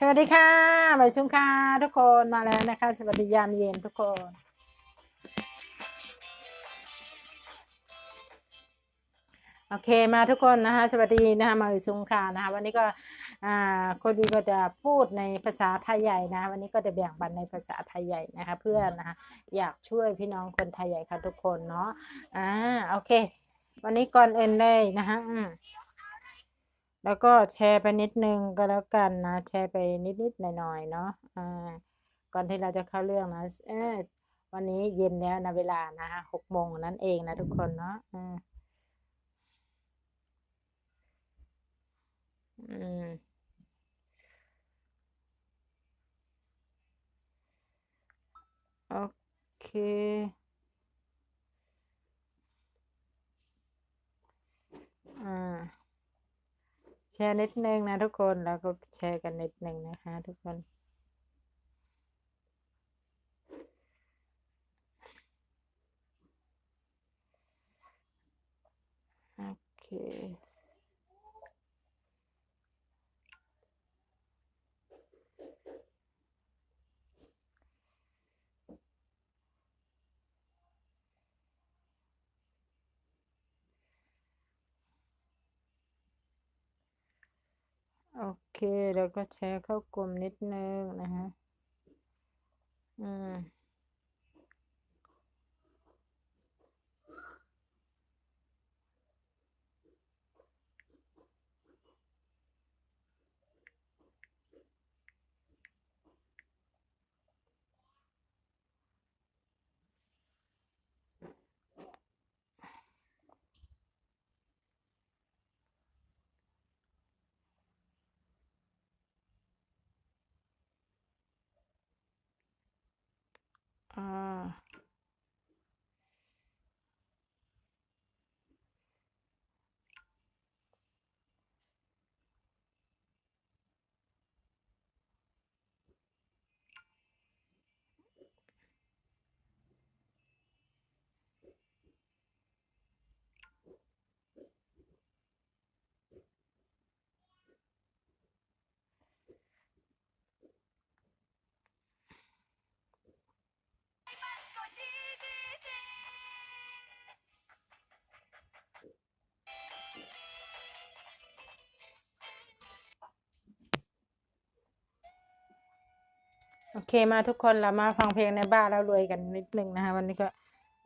สวัสดีค่ะใบาชุงค่ะทุกคนมาแล้วนะคะ สวัสดียามเย็นทุกคน โอเคมาทุกคนนะคะ สวัสดีนะคะมาใบชุงค่ะนะคะวันนี้ก็อ่าคนดีก็จะพูดในภาษาไทยใหญ่นะะวันนี้ก็จะแบ่งปันในภาษาไทยใหญ่นะคะ เพื่อนนะคะอยากช่วยพี่น้องคนไทยใหญ่ค่ะทุกคนเนาะอ่าโอเค วันนี้ก่อนเอื่นเลยนะคะอืม แล้วก็แชร์ไปนิดนึงก็แล้วกันนะ แชร์ไปนิดๆหน่อยๆเนาะอ่าก่อนที่เราจะเข้าเรื่องนะเออวันนี้เย็นแล้วนะเวลานะคะหกโมงนั่นเองนะทุกคนเนาะอืมอืมโอเคอ่า แชร์นิดนึงนะทุกคนแล้วก็แชร์กันนิดนึงนะคะทุกคนโอเค โอเค แล้วก็แชร์เข้ากลุ่มนิดนึงนะฮะอืม อ่ โอเคมาทุกคนเรามาฟังเพลงในบ้านแล้วรวยกันนิดนึงนะคะวันนี้ก็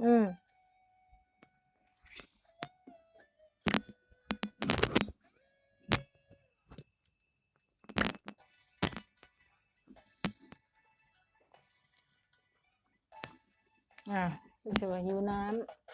อืมอ่าสวยหิวน้ำ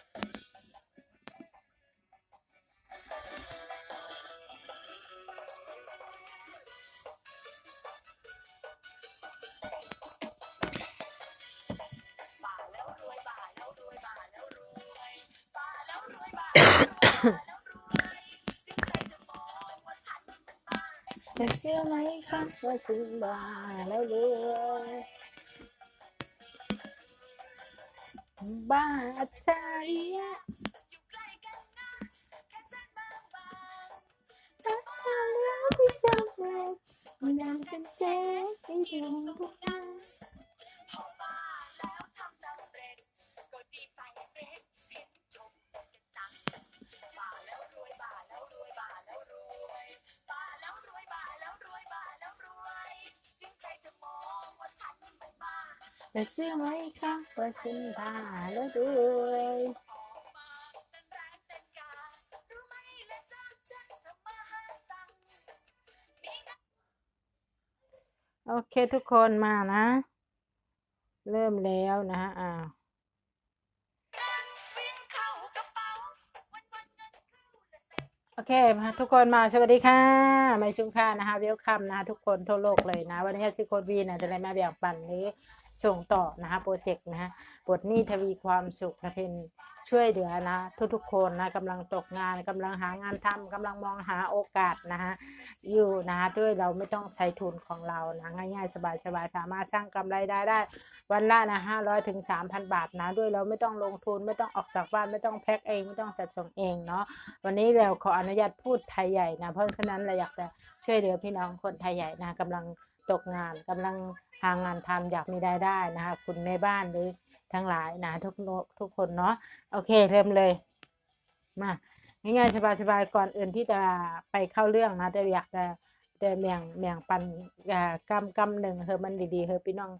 ชื่อไหมคะว่าซื้อบ้าแล้วเลยบ้าใจฉริยะถ้าแล้วที่จำเร็วมันนำกันเจ๊ที่ถึงทุกอย่าง แต่เชื่อไหมคะว่าฉันบ้าแล้วด้วยโอเคทุกคนมานะ เริ่มแล้วนะฮะอ้าวโอเคมาทุกคนมาสวัสดีค่ะไม่ชุ่มค่านะคะเวลคัมนะคะทุกคนทั่วโลกเลยนะ วันนี้ชื่อโคดวีนะจะได้มาแบ่งปันหรือ ส่งต่อนะคะโปรเจกต์นะฮะบทนี้ทวีความสุขนะเป็นช่วยเหลือนะ ทุกๆคนนะกำลังตกงานกำลังหางานทำกำลังมองหาโอกาสนะฮะอยู่นะคะด้วยเราไม่ต้องใช้ทุนของเรานะง่ายๆ สบายๆสามารถสร้างกำไรได้ได้ วันละนะห้าร้อยถึงสามพันบาทนะ ด้วยเราไม่ต้องลงทุนไม่ต้องออกจากบ้านไม่ต้องแพ็คเองไม่ต้องจัดส่งเองเนาะวันนี้เราขออนุญาตพูดไทยใหญ่นะเพราะฉะนั้นเราอยากจะช่วยเหลือพี่น้องคนไทยใหญ่นะกำลัง ตกงานกำลังหางานทำอยากมีรายได้นะคะคุณแม่บ้านหรือทั้งหลายนะทุกทุกคนเนาะโอเคเริ่มเลยมาง่ายๆสบายๆก่อนอื่นที่จะไปเข้าเรื่องนะแต่อยากจะแต่เมียงเมียงปันอ่ากำกำหนึ่งเฮอมันดีๆเฮอพี่น้อง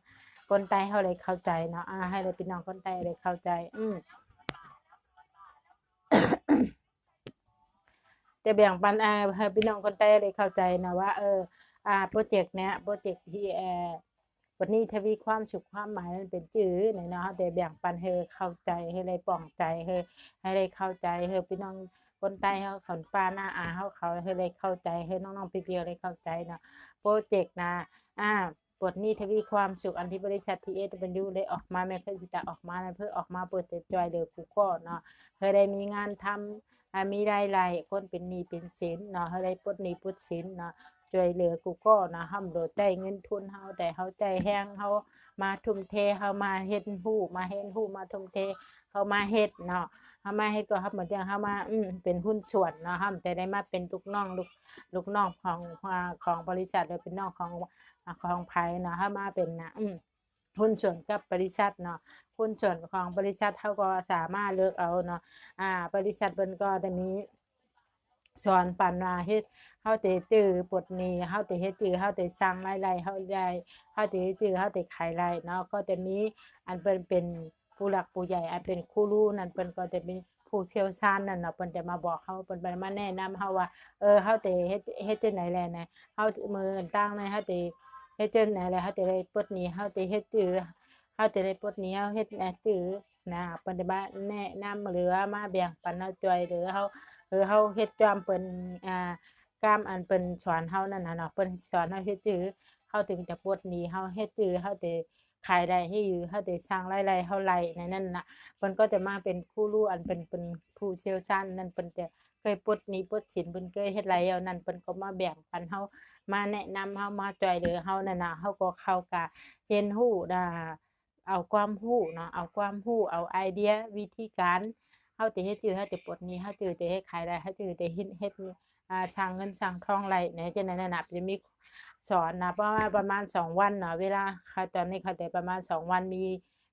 คนใต้เขาเลยเข้าใจเนาะอ่าให้เลยพี่น้องคนใต้เลยเข้าใจ อืมจะแบ่งปันอ่าให้พี่น้องคนใต้เลยเข้าใจนะว่า เออ อ่าโปรเจกต์เนี้ยโปรเจกต์ที่เออวันนี้ทวีความสุขความหมายมันเป็นจื้อเนาะแต่แบ่งปันให้เข้าใจให้เลยปลองใจให้ให้เลยเข้าใจให้พี่น้องคนใต้เขาขอนป้าหน้าอาเขาเขาให้เลยเข้าใจให้น้องๆพี่เพียวเลยเข้าใจเนาะโปรเจกต์นะอ่าบทนี้ทวีความสุขอันที่บริษัทพีเอเป็นยูเลยออกมาไม่เคยที่จะออกมาเพื่อออกมาโปรเจจอยเดือกูก็เนาะเคยได้มีงานทำอ่ามีรายได้คนเป็นหนี้เป็นสินเนาะเฮาได้ปลดหนี้ปลดสินเนาะ ช่วยเหลือกูก็นะเฮาบ่ได้เงินทุนเฮาแต่เฮาใจแฮงเฮามาทุ่มเทเฮามาเฮ็ดฮู้มาเฮ็ดฮู้มาทุ่มเทเฮามาเฮ็ดเนาะเฮามาเฮ็ดก็เฮาเหมือนจังเฮามาอืมเป็นหุ้นส่วนเนาะเฮาจะได้มาเป็นลูกน้องลูกลูกน้องของของบริษัทหรือเป็นน้องของของไผเนาะเฮามาเป็นนะอืมหุ้นส่วนกับบริษัทเนาะหุ้นส่วนของบริษัทเฮาก็สามารถเลือกเอาเนาะอ่า บริษัทเพิ่นก็ได้มี สอนปันว่าเฮ็ดเฮาสิจื้อปลดหนี้เฮาสิเฮ็ดจื้อเฮาสิสร้างรายได้เฮาได้เฮาสิเฮ็ดจื้อเฮาสิขายรายเนาะก็จะมีอันเพิ่นเป็นผู้หลักผู้ใหญ่อันเป็นครูรู้นั่นเพิ่นก็จะเป็นผู้เชี่ยวชาญนั่นเนาะเพิ่นจะมาบอกเฮาเพิ่นจะมาแนะนำเฮาว่าเออเฮาสิเฮ็ดเฮ็ดจังได๋แลนะเฮามือต่างๆนะเฮาสิเฮ็ดจังได๋แลเฮาสิได้ปลดหนี้เฮาสิเฮ็ดจื้อเฮาสิได้ปลดหนี้เฮาเฮ็ดจื้อนะเพิ่นจะมาแนะนำหรือว่ามาแบ่งปันเฮาจ่วยหรือเฮา หรือเฮาเฮ็ดตามเพิ่นอ่าก้ามอันเพิ่นสอนเฮานั่นน่ะเนาะเพิ่นสอนเฮาเฮ็ดจื้อเฮาถึงจะปลดหนี้เฮาเฮ็ดจื้อเฮาสิขายได้ให้อยู่เฮาสิสร้างรายได้เฮาไหลในนั้นน่ะเพิ่นก็จะมาเป็นผู้รู้อันเป็นเป็นผู้เชี่ยวชาญนั่นเพิ่นจะเคยปลดหนี้ปลดสินเพิ่นเคยเฮ็ดหลายแล้วนั่นเพิ่นก็มาแบ่งปันเฮามาแนะนำเฮามาจ่วยเหลือเฮานั่นน่ะเฮาก็เข้าก็เรียนรู้น่ะเอาความรู้เนาะเอาความรู้เอาไอเดียวิธีการ เฮาสิเฮ็ดจือเฮาสิปลดนี้เฮาจือสิเฮ็ดขายได้เฮาจื้อสิเฮ็ดเฮ็ดอ่าสร้างเงินสร้างทองไหลในจังได๋นั่นน่ะจะมีสอนนะประมาณประมาณ2วันเนาะเวลาค่ะตอนนี้เขาแต่ประมาณ2วันมี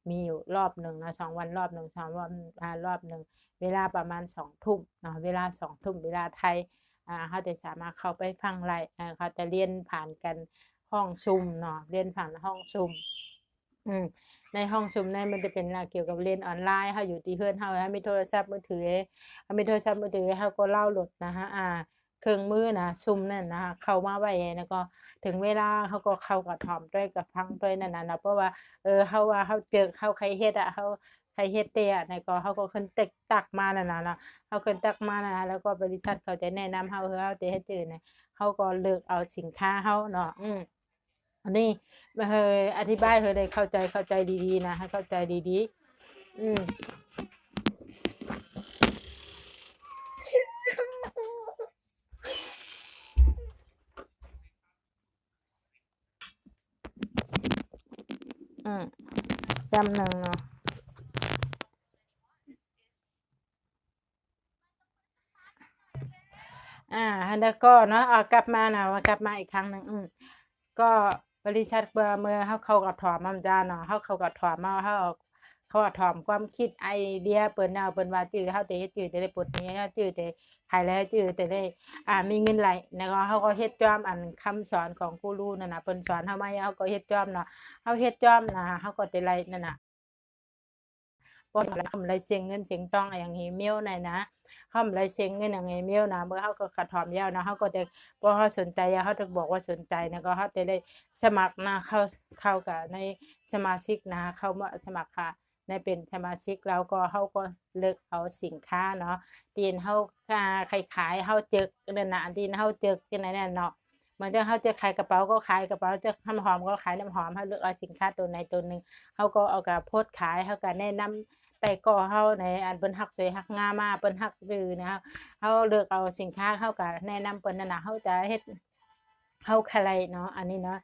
มีอยู่รอบหนึ่งนะ2วันรอบหนึ่ง2วันอ่ารอบหนึ่งเวลาประมาณ2ทุ่มเนาะเวลา2ทุ่มเวลาไทยอ่าเฮาจะสามารถเข้าไปฟังไลฟ์อ่าเขาจะเรียนผ่านกันห้องซุมเนาะเรียนผ่านห้องซุม อืมในห้องชุมนั้นมันจะเป็นเกี่ยวกับเรียนออนไลน์เฮาอยู่ที่เฮือนเฮาถ้ามีโทรศัพท์มือถือถ้ามีโทรศัพท์มือถือเฮาก็เล่าหลดนะคะอ่า เครื่องมือนะชุมนั่นนะคะเข้ามาไว้แล้วก็ถึงเวลาเฮาก็เข้ากระท่อมด้วยกับฟังด้วยนั่นนะเนะเพราะว่าเออเฮาว่าเฮาเจอเฮาใครเฮ็ดอะเฮาใครเฮ็ดเตะอะก็เฮาก็ขึ้นตึกตักมานั่นนะเนาะเฮาขึ้นตักมานะแล้วก็บริษัทเขาจะแนะนำเฮาเฮาสิเฮ็ดจื้อน่ะเฮาก็เลือกเอาสินค้าเฮาเนาะอืม อันนี้เฮยอธิบายเฮยได้เข้าใจเข้าใจดีๆนะให้เข้าใจดีๆ อืมอืมจำหนึ่งเนาะอ่าแล้วก็เนาะเอากลับมานะว่ากลับมาอีกครั้งหนึ่งอืมก็ บริษัทเมื่อเมื่อเขาเขากับถอมมันจ้าเนาะเขาเขากับถอมมาเขาเขากระถอมความคิดไอเดียเปิ้นแนวเปิ้นว่าจื้อเขาสิเฮ็ดจื้อจะได้ปลดนี้เขาจื้อจะขายแล้วจื้อจะได้อ่ามีเงินไหลนะก็เขาก็เฮ็ดจ้อมอันคำสอนของกูรูนั่นน่ะเปิ้นสอนเฮามาเขาก็เฮ็ดจ้อมเนาะเขาเฮ็ดจ้อมนะเขาก็จะไล่นั่นน่ะ บ่ทำไรเสียงเงินเสียงทองอย่างงี้เมียวนั่นนะเฮาไรเสียงเงินอย่างงี้เมียวนะเมื่อเฮาก็กระถอมยาวนะเฮาก็จะพอเขาสนใจเขาจะบอกว่าสนใจนะก็เขาจะได้สมัครนะเข้าเข้ากับในสมาชิกนะเข้ามาสมัครค่ะในเป็นสมาชิกแล้วก็เขาก็เลือกเอาสินค้าเนาะตีนเขาค่าใครขายเขาเจกนั่นนะตีนเขาเจกที่ไหนนั่นเนาะเหมือนจะเขาจะขายกระเป๋าก็ขายกระเป๋าจะน้ำหอมก็ขายน้ำหอมเขาเลือกเอาสินค้าตัวไหนตัวหนึ่งเขาก็เอากับโพสขายเขาก็แนะนำ แต่ก็เขาในอันเปิ้นฮักสวยฮักงามมาเปิ้นฮักดื้อนะเขาเลือกเอาสินค้าเขาก็แนะนำเปิ้นนั่นน่ะเขาจะเฮ็ดเขาคาไลเนาะอันนี้เนาะ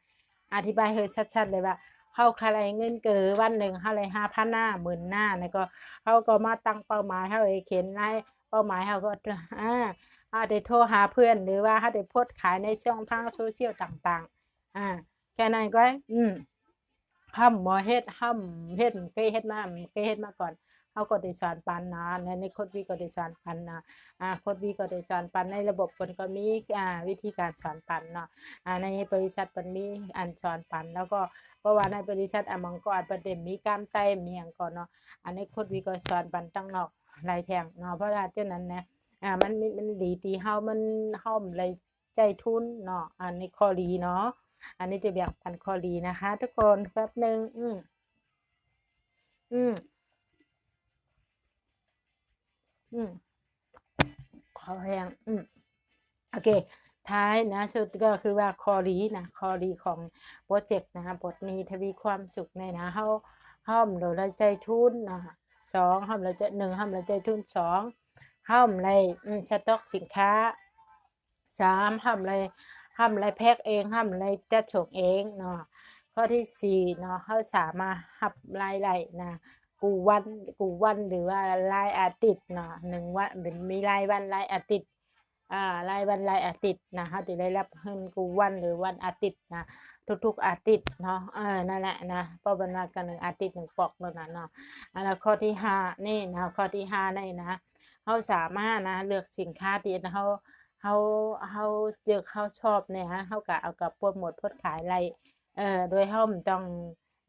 อธิบายให้ชัดๆเลยว่าเขาคาไลเงินเกินวันหนึ่งเขาเลย5,000หน้าหมื่นหน้าแล้วก็เขาก็มาตั้งเป้าหมายเขาเเขียนในเป้าหมายเขาก็อ่าเขาได้โทรหาเพื่อนหรือว่าเขาได้โพสต์ขายในช่องทางโซเชียลต่างๆอ่าแค่นั้นก็อืมห้ำบ่เฮ็ดห้ำเฮ็ดเคยเฮ็ดมาเคยเฮ็ดมาก่อน เฮาก็ได้สอนปันนะในในคดวีก็ได้สอนปันนะอ่าคดวีก็ได้สอนปันในระบบเพิ่นก็มีอ่าวิธีการสอนปันเนาะอ่าในบริษัทเพิ่นมีอันสอนปัน แล้วก็เพราะว่าในบริษัทอะมังกรเพิ่นได้มีก้ามไตมียงก่อนเนาะอันในี้โคดวีก็สอนปันตั้งนอกลายแทงเนาะเพราะว่าเจ้านั้นนะอ่ามันมันดีที่เฮามันเฮาเลยใจทุนเนาะอันนี้ข้อดีเนาะอันนี้จะแบ่งปันข้อดีนะคะ ทุกคนแป๊บหนึ่งอืมอืม อืมขอแรงอืมโอเค ท้ายนะสุดก็คือว่าข้อดีนะข้อดีของโปรเจกต์นะคะบทนี้ทวีความสุขในนะเฮาห้อมเราเลยใจทุนนะคะสองห้อมเราใจหนึ่งห้อมเราใจทุนสองห้อมเลยอืมสต็อกสินค้าสามห้อมเลยห้ามไรแพ็กเองห้ามไรจัดส่งเองเนาะข้อที่สี่เนาะเขาสามารถหับรายได้นะ กูวันกูวันหรือว่ารายอาทิตย์เนาะหนึ่งวันเป็นมีรายวันรายอาทิตย์อ่ารายวันรายอาทิตย์นะเขาจะได้รับเงินกูวันหรือวันอาทิตย์นะทุกๆอาทิตย์เนาะเออนั่นแหละนะเพราะบรรณากันหนึ่งอาทิตย์หนึ่งปอกแล้วนะเนาะแล้วข้อที่ห้านี่นะข้อที่ห้านี่นะเขาสามารถนะเลือกสินค้าที่เขาเฮาเฮาเจอเขาชอบเนี่ยฮะเฮาก็เอากับโปรโมทพสต์ขายไรเอ่อโดยเฮาบ่ต้อง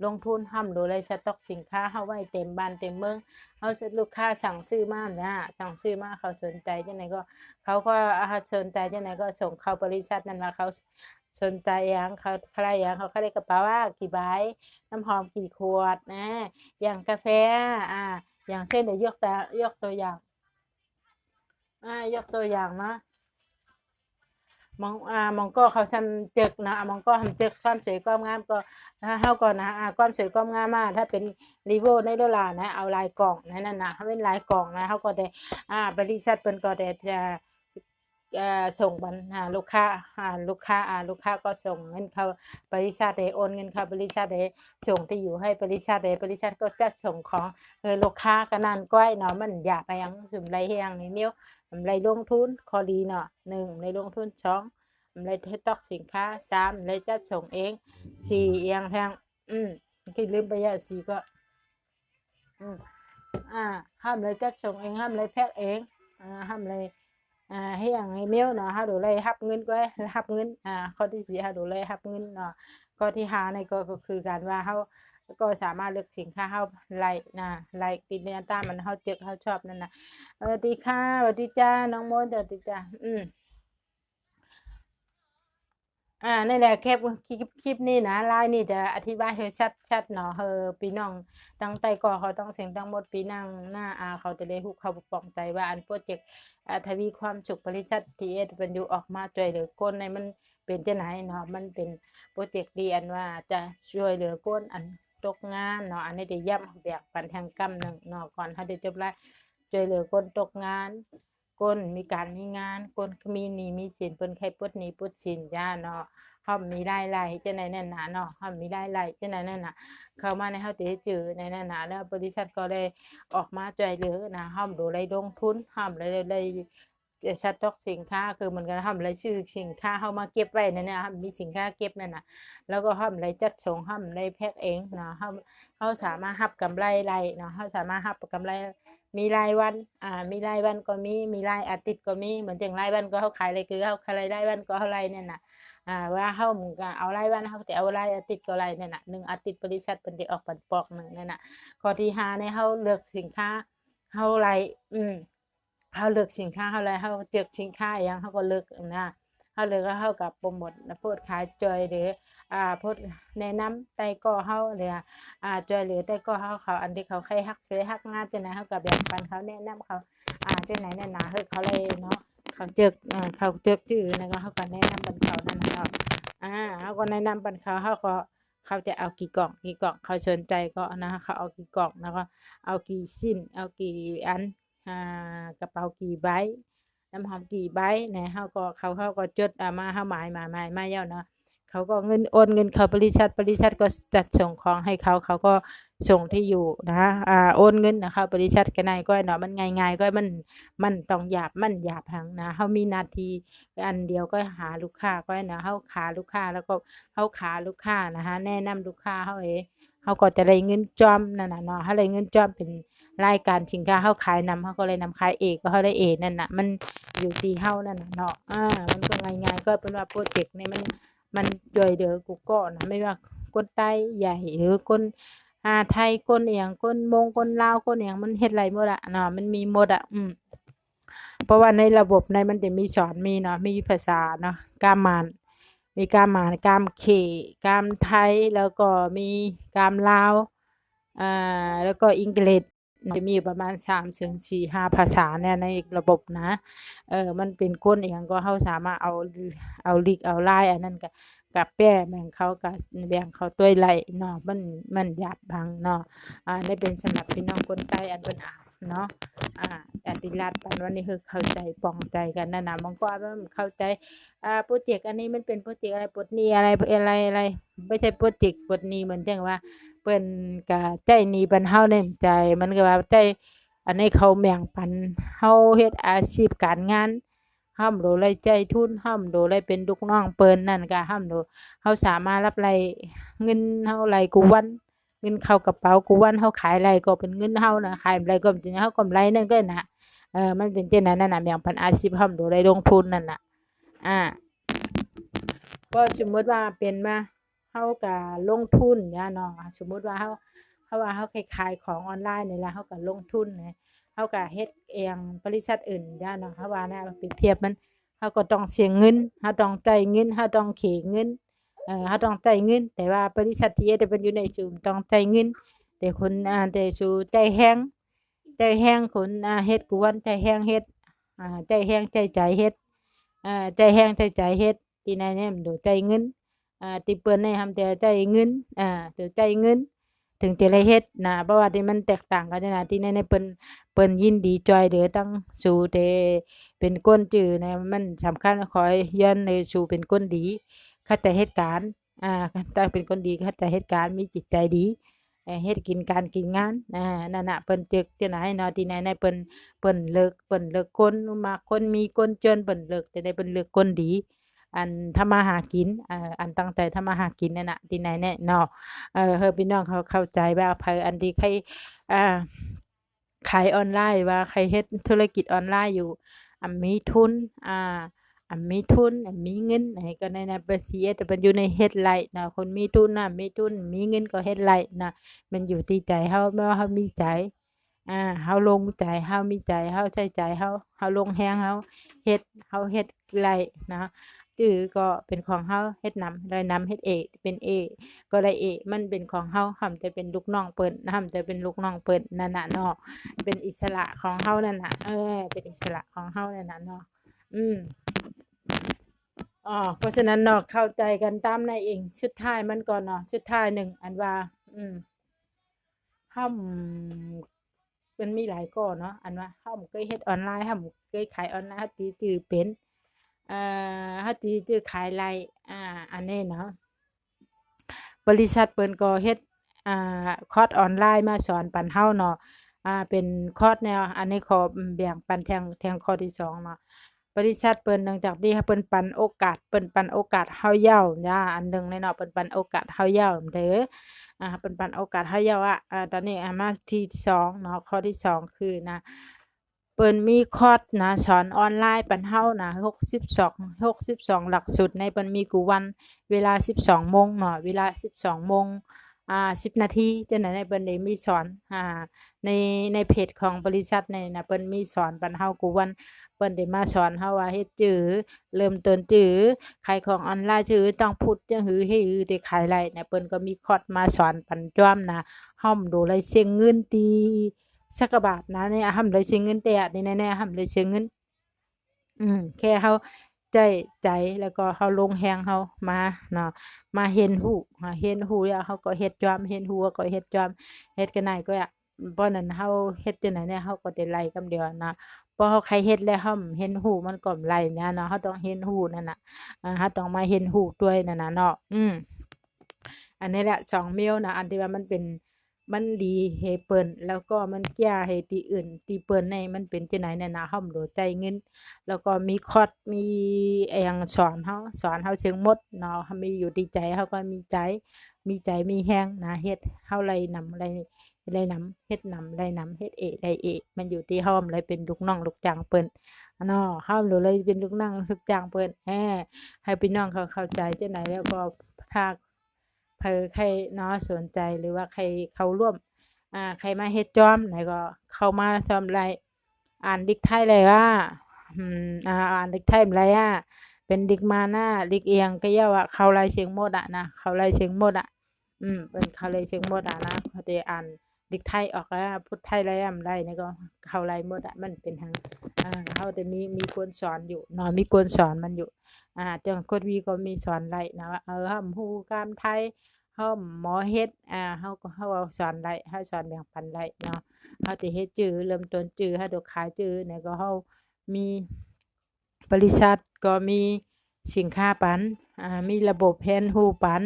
ลงทุนห้ำดยไรสต็อกสินค้าเฮาไว้เต็มบ้านเต็มเมืองเฮาลูกค้าสั่งซื้อมานะสั่งซื้อมาเขาสนใจจังไดก็ เขาก็อ่าสนใจจังไดก็ส่งเข้าบริษัทนั้นว่าเขาสนใจหยังเขาใครหยังเขาก็ได้กระเป๋าว่ากี่ใบน้ำหอมกี่ขวดนะ อย่างกาแฟอ่าอย่างเช่นเดี๋ยวยกแต่ยกตัวอย่างอ่ายกตัวอย่างเนาะ มองอ่ามองก็เขาทำเจกนะอามองก็ทำเจกความสวยความงามก็ถ้าเฮาก่อนนะอ่าความสวยความงามมาถ้าเป็นรีโวในดอลลาร์นะ เอาลายกล่องนั่นน่ะนะถ้าเป็นลายกล่องนะเฮาก็ได้อ่าบริษัทเพิ่นก็ได้จะเออส่งบันหาลูกค้าอาลูกค้าอ่าลูกค้าก็ส่งเงินเขาบริษัทได้โอนเงินเขาบริษัทได้ส่งที่อยู่ให้บริษัทได้บริษัทก็จะส่งของเออลูกค้าก็นั่นก้อยเนาะมันอยาไปยังถึงไรเฮียงนี่เนิ้ย วไรลงทุนข้อดีเนาะหนึ่งไรลงทุนสองไรเทสต็อกสินค้าสามไรจัดส่งเองสี่เอียงทางอืมคิดลืมไปอะสี่ก็อืมอ่าห้ามเลยจัดส่งเองห้ามเลยแพ็คเองอ่าห้ามเลยอ่าให้อย่างให้เมียวเนาะห้าดูเลยฮับเงินก็ฮับเงินอ่าข้อที่สี่ห้าดูเลยฮับเงินเนาะข้อที่ห้าในก็ก็คือการว่าเขา ก็สามารถเลือกสินค้าเขาไล่นะไล่ติดเนื้อตามันเขาเจอเขาชอบนั่นนะสวัสดีค่ะสวัสดีจ้าน้องโมดสวัสดีจ้าอืมอ่านี่แหละคปคลิปคลิปนี้นะไลน์นี่จะอธิบายให้ชัดชัดเนาะเฮอพี่น้องตั้งใจก่อเขาต้องเสียงตั้งหมดปีนั่งหน้าอาเขาจะได้ฮู้เขาปองใจว่าอันโปรเจกต์ทวีความสุขบริษัททีเอสเป็นอยู่ออกมาช่วยเหลือคนในมันเป็นจังไหนเนาะมันเป็นโปรเจกต์ดีอันว่าจะช่วยเหลือคนอัน ตกงานเนาะอันนี้ได้ย้ำแบกปันแทงกำหนึ่งเนาะก่อนเขาได้จบไลฟ์ช่วยเหลือคนตกงานคนมีการมีงานคนมีหนี้มีสินเพิ่นใครปลดหนี้ปลดสินจ้าเนาะเฮามีรายได้จังได๋นั่นน่ะเนาะเฮามีรายได้จังได๋นั่นน่ะเข้ามาในเฮาสิดจือในแนั้นน่ะแล้วบริษัทก็ได้ออกมาช่วยเหลือนะเฮาบ่ได้ลงทุนเฮาบ่ได้ได้ จะสต็อกสินค้าคือเหมือนกันเฮาบ่ได้ซื้อสินค้าเฮามาเก็บไว้นั่นนะฮามีสินค้าเก็บนั่นน่ะแล้วก็เฮาบ่ได้จัดส่งเฮาบ่ได้แพ็กเองเนาะเฮาเฮาสามารถรับกำไรได้เนาะเฮาสามารถรับกำไรมีรายวัน อ่า มีรายวันก็มี มีรายอาทิตย์ก็มี เหมือนจังรายวันก็เฮาขายเลยคือเฮาขายรายวันก็เท่าไรเนี่ยน่ะอ่า ว่าเฮาเหมือนกันเอารายวันเฮาสิเอารายอาทิตย์ก็รายนั่นน่ะหนึ่งอาทิตย์บริษัทเพิ่นสิออกปันปอกหนึ่งนั่นน่ะข้อที่ห้าเนี่เฮาเลือกสินค้าเฮาไรอืม เฮาเลือกสินค้าเฮาไรเฮาเลือกสินค้าอิหยังเฮาก็เลือกนะเฮาเลือกก็เฮากับโปรโมทโพสต์ขายจอยหรืออ่าพสต์แนะนำไต้ก่อเฮาหรืออ่าจอยหลือไต้ก่อเฮาเขาอันที่เขาใครฮักช่วยฮักงานจังได๋เฮาก็แบ่งปันเขาแนะนำเขาอ่าจังไหนแน่นหนาเฮ็ดเขาเลยเนาะเขาเจอกอ่าเขาเจอกจื้อนั่นก็เขาก็แนะนำบันเขานั่นนะเนาะอ่าเขาก็แนะนำบันเขาเขาก็เขาจะเอากี่กล่องกี่กล่องเขาสนใจก็นะเขาเอากี่กล่องแล้วก็เอากี่สิ้น เอากี่อัน กระเป๋ากี่ใบน้ำหอมกี่ใบนะเขาก็เขาเขาก็จดอ่ามาเขาหมายมาหมายมาแล้วเนาะเขาก็เงินโอนเงินเขาบริษัทบริษัทก็จัดส่งของให้เขาเขาก็ส่งที่อยู่นะอ่าโอนเงินนะคะบริษัทกันไหนก็เนาะมันง่ายๆก็มันมันต้องหยาบมันหยาบหังนะเฮามีนาทีอันเดียวก็หาลูกค้าก็นะเฮาขาลูกค้าแล้วก็เฮาขาลูกค้านะคะแนะนำลูกค้าเฮาเอง เฮาก็จะได้เงินจอมนั่นน่ะเนาะเฮาได้เงินจอมเป็นรายการสินค้าเฮาขายนำเฮาก็เลยนำขายเองก็เฮาได้เองนั่นน่ะ มันอยู่ที่เฮานั่นน่ะเนาะอ่ามันก็ง่ายๆก็เป็นว่าโปรเจกต์นี่มันมันช่วยเหลือกูก็นะไม่ว่าคนใต้ใหญ่หรือคนอ่าไทยคนเอียงคนมงคนลาวคนเอียงมันเฮ็ดไรหมดอะเนาะมันมีหมดอะอืมเพราะว่าในระบบในมันจะมีสอนมีเนาะมีภาษาเนาะกามาน มีกามานกามเขกามไทย แล้วก็มีกามลาวอ่าแล้วก็อังกฤษจะมีอยู่ประมาณ3ถึง4 5ภาษาเนี่ยในระบบนะ เออมันเป็นคนเอียงก็เฮาสามารถเอาเอาลิกเอาไลายอันนั้นก็กับแป้แบ่งเขากับแบ่งเขาด้วยไหลเนาะมันมันหยาบพังเนาะอ่าได้เป็นสำหรับพี่น้องคนใต้อันเพิ่นอ่าน เนาะอ่าอติรัตน์ปันวันนี้คือเข้าใจปองใจกันนั่นะบางก็ว่ามันเข้าใจอ่าโปรเจกต์อันนี้มันเป็นโปรเจกต์อะไรปลดหนี้อะไรอะไรอะไรไม่ใช่โปรเจกต์ปลดหนี้เหมือนจังว่าเปิ้นก็ใจหนี้ปันเฮาแน่นใจ มันก็ว่าใจอันนี้เขาแบ่งปันเฮาเฮ็ดอาชีพการงานห้ามโดไลใจทุนห้ามโดไลเป็นลูกน้องเปิ้นนั่นก็ห้ามโดเฮาสามารถรับไรเงินเฮาไรกูวัน เงินเข้ากระเป๋ากูวันเฮาขายอะไรก็เป็นเงินเฮานะขายอะไรก็เป็นเฮากำไรนั่นก็น่ะเออมันเป็นเช่นนั้นนั่นน่ะแบ่งปันอาชีพห้ามโดไลลงทุนนั่นน่ะอ่าก็สมมติว่าเป็นมาเฮาก็ลงทุนเนี่ยเนาะสมมติว่าเฮาเฮาว่าเฮาเคยขายของออนไลน์นี่แหละเฮาก็ลงทุนนะเฮาก็เฮ็ดเองบริษัทอื่นย่าเนาะเฮาว่านะเปรียบเทียบมันเฮาก็ต้องเสียเงินเฮาต้องใจเงินเฮาต้องเขเงิน เออเฮาต้องใจเงิน แต่ว่าบริษัทที่เฮ็ดมันอยู่ในสูมต้องใจเงิน แต่คนอ่าแต่สูใจ่ายแฮงจ่ายแฮงคนอ่าเฮ็ดกวนใจ่ายแฮงเฮ็ดอ่าใจ่ายแฮงจ่ายจ่ายเฮ็ดอ่าใจ่ายแฮงจ่ายจ่ายเฮ็ดที่ไหนเนี่ยมันดจ่ายเงินอ่าที่เปิ้นให้ทำแต่จ่ายเงินอ่าตัวจ่ายเงินถึงจะได้เฮ็ดนะเพราะว่าที่มันแตกต่างกันนะที่ในในเปิ้นเปิ้นยินดีจอยเหลือตั้งสู่แต่เป็นก้นจื้อนะมันสำคัญขอให้ย้อนในสู่เป็นคนดี เข้าใจเหตุการณ์อ่าถ้าเป็นคนดีเข้าใจเหตุการณ์มีจิตใจดีเฮ็ดกินการกินงานอ่านั่นน่ะเปิ้นจึกที่ไหนเนาะที่ไหนในเปิ้นเปิ้นเลิกเปิ้นเลิกคนมักคนมีคนจนเปิ้นเลิกแต่ได้เปิ้นเลือกคนดี อันทำมาหากินอ่ออันตั้งใจทำมาหากินนั่นน่ะที่ไหนแน่เนาะเออเฮอพี่น้องเขาเข้าใจว่าไผอันที่ใครอ่าขายออนไลน์ว่าใครเฮ็ดธุรกิจออนไลน์อยู่อ่ามีทุนอ่า อ่ามีทุนอ่ามีเงินไหนก็ในในบัญชีแต่มันอยู่ในเฮ็ดไรนะคนมีทุนน่ะมีทุนมีเงินก็เฮ็ดไรนะมันอยู่ที่ใจเฮาแม้ว่าเฮามีใจอ่าเฮาลงใจเฮามีใจเฮาใช้ใจเฮาเฮาลงแรงเฮาเฮ็ดเฮาเฮ็ดไรนะจื้อก็เป็นของเฮาเฮ็ดนำได้นำเฮ็ดเอเป็นเอก็ได้เอมันเป็นของเฮาห้ามแต่เป็นลูกน้องเปิ้นห้ามแต่เป็นลูกน้องเปิ้นนั่นน่ะเนาะเป็นอิสระของเฮานั่นน่ะเออเป็นอิสระของเฮานั่นน่ะเนาะอืม อ๋อเพราะฉะนั้นเนาะเข้าใจกันตามนั้นเองสุดท้ายมันก็เนาะสุดท้ายหนึ่งอันว่า อืมเฮามันมีหลายก้อเนาะอันว่าเฮาเคยเฮ็ดออนไลน์เฮาเคยขายออนไลน์ฮาตีจื้อเป็นเอ่อฮาตีจื้อขายไลน์อ่า อันนี้เนาะบริษัทเปิ้นก็เฮ็ดอ่าคอร์สออนไลน์มาสอนปันเฮาเนาะอ่าเป็นคอร์สแนว อันนี้ขอแบ่งปันแทงแทงข้อที่สองเนาะ บริษัทเปิ้นเนื่งจากที่เปิ้นปันโอกาสเปิ้นปันโอกาสเฮาเย้าจ้าอันหนึ่งเลยเนาะเปิ้นปันโอกาสเฮาเย้าเด้ออ่าเปิ้นปันโอกาสเฮาเย้าอะอ่าตอนนี้อามาที่สองเนาะข้อที่สองคือนะเปิ้นมีคอร์สนะสอนออนไลน์ปันเฮานะ62 62หกสิบสองหลักสูตรในเปิ้นมีกูวันเวลา12โมงเนาะเวลา12โมง อ่า10นาทีจังได๋เปิ้นได้มีสอนอ่าในในเพจของบริษัทนี่นะเปิ้นมีสอนปันเฮากูวันเปิ้นได้มาสอนเฮาว่าเฮ็ดจื้อเริ่มต้นจื้อขายของออนไลน์จื้อต้องพูดจังหือเฮหือแต่ขายไรนะเปิ้นก็มีคอร์สมาสอนปันจ้อมนะเฮาดูเลยเสียเงินตีสักบาทนะเนี่ยห้ามเลยเสียเงินแต่นี่แน่ๆห้ามเลยเสียเงิน อืมแค่เฮา ใจใจแล้วก็เฮาลงแรงเฮามาเนาะมาเห็นหูเห็นหูแล้วเฮาก็เฮ็ดจอมเห็นหูก็เฮ็ดจอมเฮ็ดกันไหนก็อะบ่นั้นเฮาเฮ็ดจังไดเนี่ยเฮาก็ได้ไล่กำเดียวนะพอเฮาใครเฮ็ดแล้วเฮาเห็นหูมันก็ไล่เนี่ยเนาะเฮาต้องเห็นหูนั่นน่ะอ่าเฮาต้องมาเห็นหูด้วยนั่นน่ะเนาะอืมอันนี้แหละ2เมลนะอันที่ว่ามันเป็น มันดีให้เปิ้นแล้วก็มันแก้ให้ที่อื่นที่เปิ้นในมันเป็นจังไดนั่นนะเฮาบ่รู้ใจเงิน แล้วก็มีคอร์สมีอิหยังสอนเฮาสอนเฮาเสียงหมดเนาะเฮามีอยู่ที่ใจเฮาก็มีใจ มีใจมีแรงนะเฮ็ดเฮาไล่นำไล่ไล่นำเฮ็ดนำไล่นำเฮ็ดเอกได้เอกมันอยู่ที่เฮาเลยเป็นลูกน้องลูกจ้างเปิ้นเนาะเฮาเลยเป็นลูกน้องลูกจ้างเปิ้นแหมให้พี่น้องเขาเข้าใจจังไดแล้วก็ถ้า เผอใครเนาะสนใจหรือว่าใครเข้าร่วมอ่าใครมาเฮ็ดจอมไหนก็เข้ามาทำไรอ่านดิกไทยเลยว่าอืมอ่าอ่านดิกไทยไรอะเป็นดิกมาหน้าดิกเอียงก็เย่าว่าเขาลายเชียงหมดอะนะเขาลายเชียงหมดอะอืมเป็นเขาลายเชียงหมดอะนะพอดีอ่าน ดิกไทยออกแล้วพูดไทยไรอะไรนี่ก็เขาลายหมดอะมันเป็นทางอ่าเขาจะมีมีคนสอนอยู่นาะมีคนสอนมันอยู่ อ่าจังคนวีก็มีสอนไรนะว่าเออห้ามฮู้กามไทยเฮาหมอเฮ็ดอ่าเฮาก็เฮาเอาสอนได้เฮาสอนแบ่งปันได้เนาะเฮาสิเฮ็ดจื้อเริ่มต้นจื้อเฮาดอกขายจื้อเนี่ยก็เฮามีบริษัทก็มีสินค้าปันอ่ามีระบบแผนฮู้ปัน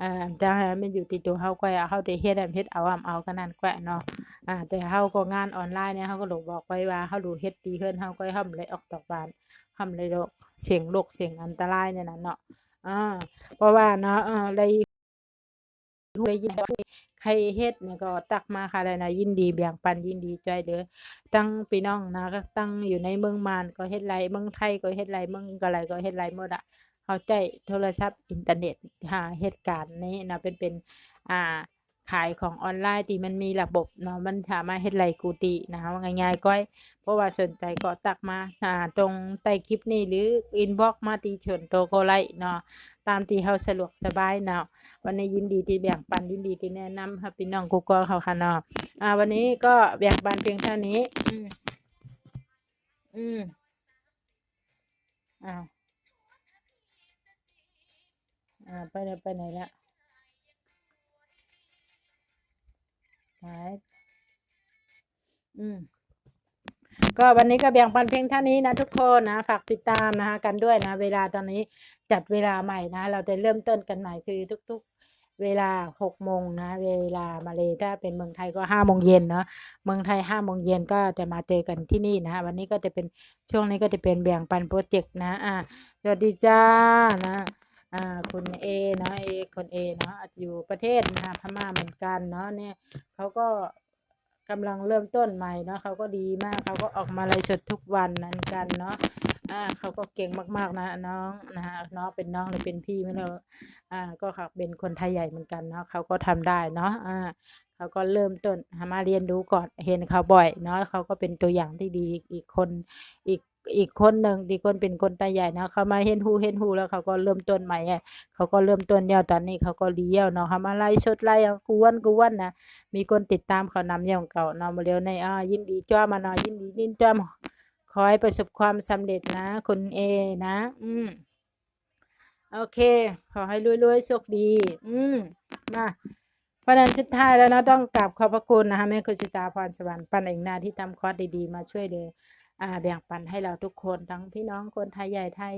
อ่าจะให้มันอยู่ที่ตัวเฮาก็เฮาได้เฮ็ดให้เฮ็ดเอาอำเอาก็นั่นแกะเนาะอ่าแต่เฮาก็งานออนไลน์เนี่ยเฮาก็รู้บอกไว้ว่าเฮารู้เฮ็ดดีขึ้นเฮาก็ห่ำเลยออกจากบ้านห่ำเลยโรคเสี่ยงโรคเสี่ยงอันตรายเนี่ยน่ะเนาะอ่าเพราะว่าเนาะเออเลยได้ยินว่าใครเฮ็ดเนี่ยก็ตักมาค่ะแล้นะยินดีแบ่งปันยินดีช่วยเหลือตั้งพี่น้องนะก็ตั้งอยู่ในเมืองมานก็เฮ็ดไรเมืองไทยก็เฮ็ดไรเมืองกะไรก็เฮ็ดไรหมดอะ เขาใจโทรศัพท์อินเทอร์เน็ตหาเหตุการณ์นี้นะเป็นเป็นอ่าขายของออนไลน์ที่มันมีระบบเนาะมันสามารถเฮ็ดไรกูตินะว่าง่ายๆก้อย เพราะว่าสนใจก็ตักมาอ่าตรงใต้คลิปนี้หรืออินบ็อกมาที่เฉินโตโกไลเนาะตามที่เฮาสะดวกสบายเนาะวันนี้ยินดีที่แบ่งปันยินดีที่แนะนำให้พี่น้องกูก็เขาค่ะเนาะอ่า วันนี้ก็แบ่งปันเพียงเท่านี้ อืมอืมอ้าว อ่าไปไหนไปไหนละหายอืมก็วันนี้ก็แบ่งปันเพียงเท่านี้นะทุกคนนะ ฝากติดตามนะคะ กันด้วยนะ เวลาตอนนี้จัดเวลาใหม่นะ เราจะเริ่มต้นกันใหม่คือทุก ๆ เวลาหกโมงนะ เวลามาเลยถ้าเป็นเมืองไทยก็ห้าโมงเย็นเนาะเมืองไทยห้าโมงเย็นก็จะมาเจอกันที่นี่นะ วันนี้ก็จะเป็นช่วงนี้ก็จะเป็นแบ่งปันโปรเจกต์นะ อ่าสวัสดีจ้านะ อ่าคุณเอเนาะเอคนเอเนาะอยู่ประเทศนะคะพม่าเหมือนกันเนาะเนี่ยเขาก็กำลังเริ่มต้นใหม่เนาะเขาก็ดีมากเขาก็ออกมาไลฟ์สดทุกวันนั้นกันเนาะอ่าเขาก็เก่งมากๆนะน้องนะฮะน้องเป็นน้องหรือเป็นพี่ไม่รู้อ่าก็เขาเป็นคนไทยใหญ่เหมือนกันเนาะเขาก็ทำได้เนาะอ่าเขาก็เริ่มต้นหามาเรียนรู้ก่อนเห็นเขาบ่อยเนาะเขาก็เป็นตัวอย่างที่ดีอีกคนอีก อีกคนหนึ่งที่คนเป็นคนไทยใหญ่นะเขามาเห็นหูเห็นหูแล้วเขาก็เริ่มต้นใหม่ไงเขาก็เริ่มต้นเดี่ยวตอนนี้เขาก็เลี้ยวเนาะเขามาไล่ชดไล่กวนกวนนะมีคนติดตามเขานำอย่างเก่าเนาะมาเร็วในอ่ายินดีจ้ามาเนาะยินดียินจ้าขอให้ประสบความสำเร็จนะคุณเอนะ อืมโอเค ขอให้รวยๆโชคดี อืมมาเพราะนั้นสุดท้ายแล้วนะต้องกราบขอบพระคุณนะคะแม่คุณสิตาพรสวรรค์ปันเองนาที่ทำคอร์สดีๆ มาช่วยเดยอ่า แบ่งปันให้เราทุกคนทั้งพี่น้องคนไทยใหญ่ไทย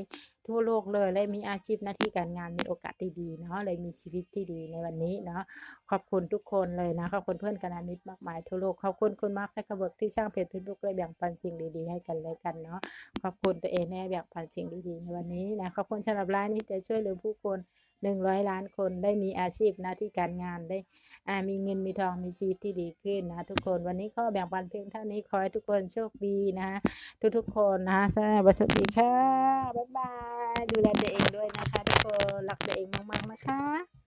ทั่วโลกเลยและมีอาชีพหน้าที่การงานมีโอกาสดีๆเนาะเลยมีชีวิตที่ดีในวันนี้เนาะขอบคุณทุกคนเลยนะขอบคุณเพื่อนกันมิตรมากมายทั่วโลกขอบคุณคุณมาร์คไซกเบิร์กที่สร้างเพจเฟซบุ๊กเลยแบ่งปันสิ่งดีๆให้กันและกันเนาะขอบคุณตัวเองแน่แบ่งปันสิ่งดีๆในวันนี้นะขอบคุณสำหรับร้านนี้จะช่วยเหลือผู้คน หนึ่งร้อยล้านคนได้มีอาชีพหน้าที่การงานได้อ่ามีเงินมีทองมีชีวิตที่ดีขึ้นนะทุกคนวันนี้ก็แบ่งปันเพียงเท่านี้ขอให้ทุกคนโชคดีนะทุกๆคนนะคะสวัสดีค่ะบ๊ายบายดูแลตัวเองด้วยนะคะ ทุกคนรักตัวเองมากๆนะคะ